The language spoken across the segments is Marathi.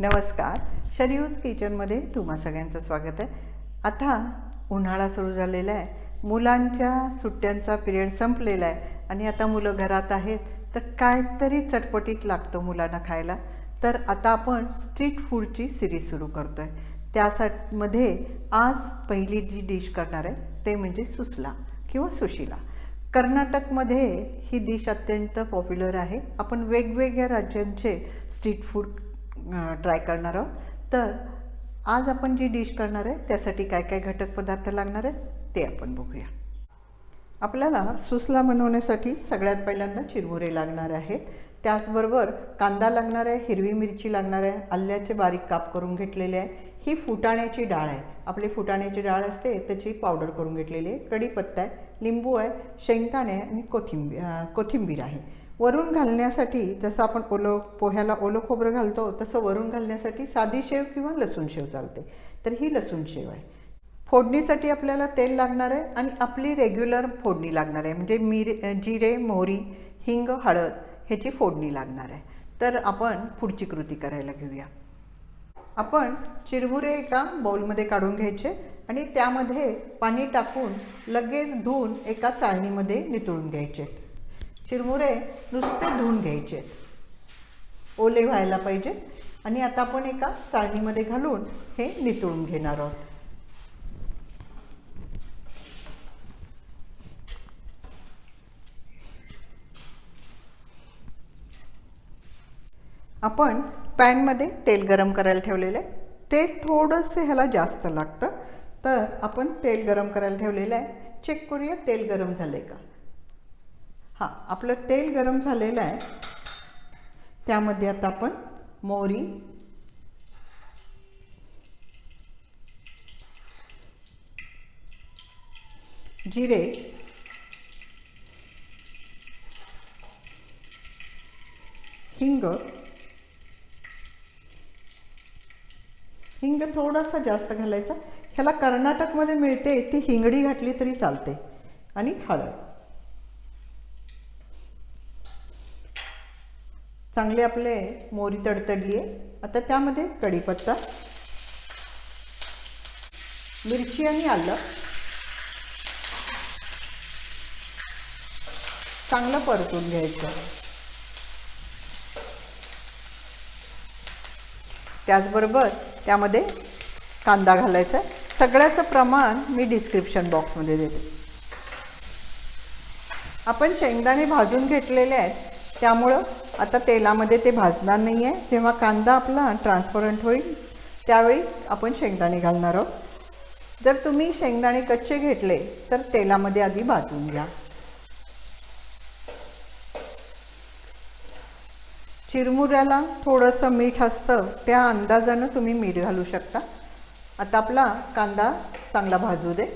नमस्कार. शरीयूज किचनमध्ये तुम्हा सगळ्यांचं स्वागत आहे. आता उन्हाळा सुरू झालेला आहे. मुलांच्या सुट्ट्यांचा पिरियड संपलेला आहे आणि आता मुलं घरात आहेत. तर काहीतरी चटपटीत लागतं मुलांना खायला. तर आता आपण स्ट्रीट फूडची सिरीज सुरू करतो आहे त्यासाठीमध्ये आज पहिली जी डिश करणार आहे ते म्हणजे सुसला किंवा सुशिला. कर्नाटकमध्ये ही डिश अत्यंत पॉप्युलर आहे. आपण वेगवेगळ्या राज्यांचे स्ट्रीट फूड ट्राय करणार आहोत. तर आज आपण जी डिश करणार आहे त्यासाठी काय काय घटक पदार्थ लागणार आहेत ते आपण बघूया. आपल्याला सुसला बनवण्यासाठी सगळ्यात पहिल्यांदा चिरमुरे लागणार आहेत. त्याचबरोबर कांदा लागणार आहे हिरवी मिरची लागणार आहे आल्याचे बारीक काप करून घेतलेले आहे. ही फुटाण्याची डाळ आहे. आपली फुटाण्याची डाळ असते त्याची पावडर करून घेतलेली आहे. कढीपत्ता आहे लिंबू आहे शेंगदाणे आहे आणि कोथिंबीर कोथिंबीर आहे. वरून घालण्यासाठी जसं आपण ओलं पोह्याला ओलं खोबरं घालतो तसं वरून घालण्यासाठी साधी शेव किंवा लसूण शेव चालते. तर ही लसूण शेव आहे. फोडणीसाठी आपल्याला तेल लागणार आहे आणि आपली रेग्युलर फोडणी लागणार आहे. म्हणजे मिरे जिरे मोहरी हिंग हळद ह्याची फोडणी लागणार आहे. तर आपण पुढची कृती करायला घेऊया. आपण चिरमुरे एका बाउलमध्ये काढून घ्यायचे आणि त्यामध्ये पाणी टाकून लगेच धुवून एका चाळणीमध्ये नितळून घ्यायचे. चिरमुरे नुसते धुवून घ्यायचे. ओले व्हायला पाहिजे आणि आता आपण एका चाळणीमध्ये घालून हे नितळून घेणार आहोत. आपण पॅनमध्ये तेल गरम करायला ठेवलेलं आहे. ते थोडंसं ह्याला जास्त लागतं. तर आपण तेल गरम करायला ठेवलेलं आहे. चेक करूया तेल गरम झालं आहे का? हां आपलं तेल गरम झालेलं आहे. त्यामध्ये आता आपण मोहरी जिरे हिंग. हिंग थोडासा जास्त घालायचा. ह्याला कर्नाटकमध्ये मिळते ती हिंगडी घातली तरी चालते. आणि हळद. चांगले आपले मोरी तडतडली आहे आता त्यामध्ये कढीपत्ता मिरची आणि आलं. चांगलं परतून घ्यायचं. त्याचबरोबर त्यामध्ये कांदा घालायचा सगळ्याचं प्रमाण मी डिस्क्रिप्शन बॉक्समध्ये देते. आपण शेंगदाणे भाजून घेतलेले आहेत. त्यामुळं आता तेलामध्ये ते भाजणार नाही आहे जेव्हा कांदा आपला ट्रान्सपरंट होईल त्यावेळी आपण शेंगदाणे घालणार आहोत. जर तुम्ही शेंगदाणे कच्चे घेतले तर तेलामध्ये आधी भाजून घ्या. चिरमुऱ्याला थोडंसं मीठ असतं त्या अंदाजानं तुम्ही मीठ घालू शकता. आता आपला कांदा चांगला भाजू दे.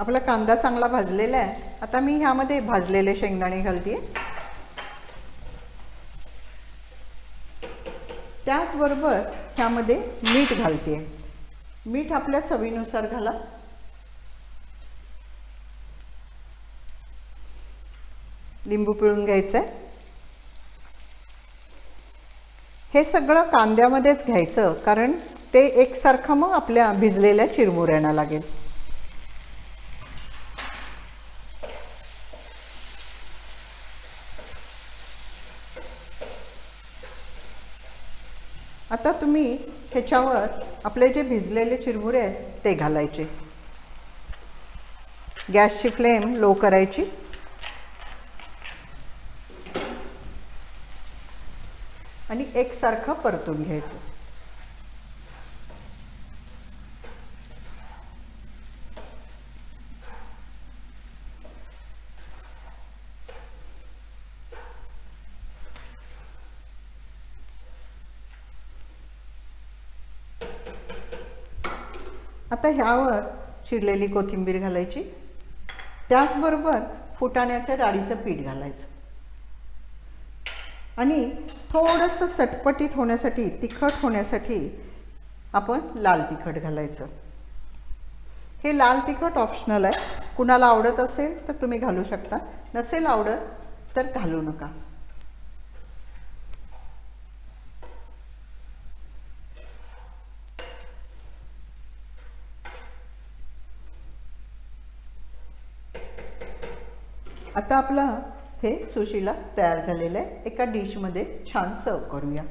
आपला कांदा चांगला भाजलेला आहे. आता मी ह्यामध्ये भाजलेले शेंगदाणे घालते. त्याचबरोबर ह्यामध्ये मीठ घालते. मीठ आपल्या चवीनुसार घाला. लिंबू पिळून घ्यायचं आहे हे सगळं कांद्यामध्येच घ्यायचं कारण ते एकसारखं मग आपल्या भिजलेल्या चिरमुऱ्यांना लागेल. आता तुम्ही ह्याच्यावर आपले जे भिजलेले चिरमुरे आहेत ते घालायचे. गॅसची फ्लेम लो करायची. आणि एकसारखं परतून घ्यायचं. आता ह्यावर चिरलेली कोथिंबीर घालायची. त्याचबरोबर फुटाण्याच्या डाळीचं पीठ घालायचं. आणि थोडंसं चटपटीत होण्यासाठी तिखट होण्यासाठी आपण लाल तिखट घालायचं. हे लाल तिखट ऑप्शनल आहे. कुणाला आवडत असेल तर तुम्ही घालू शकता. नसेल आवडत तर घालू नका. आता आपला हे सुशीला तयार झालेलं आहे. एका डिशमध्ये छान सर्व करूया.